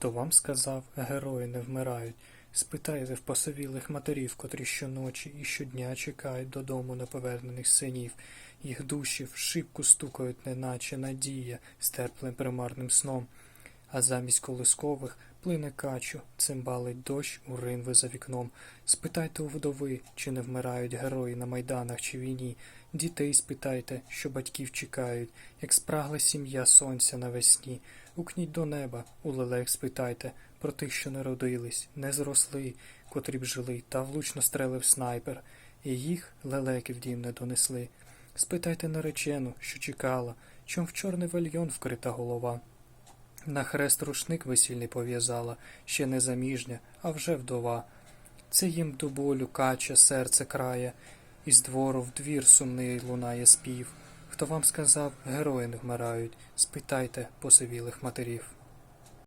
Хто вам сказав, герої не вмирають? Спитайте в посовілих матерів, котрі щоночі і щодня чекають додому неповернених синів. Їх душі в шибку стукають, неначе надія з терплим примарним сном. А замість колискових плине качу, цимбалить дощ у ринви за вікном. Спитайте у вдови, чи не вмирають герої на майданах чи війні. Дітей спитайте, що батьків чекають, як спрагла сім'я сонця навесні. Укніть до неба, у лелех спитайте про тих, що не родились, не зросли, котрі б жили, та влучно стрелив снайпер, і їх лелеки в дім не донесли. Спитайте наречену, що чекала, чом в чорний вельйон вкрита голова. На хрест рушник весільний пов'язала, ще не заміжня, а вже вдова. Це їм до болю каче серце крає, із двору в двір сумний лунає спів. Хто вам сказав, герої не вмирають, спитайте посивілих матерів.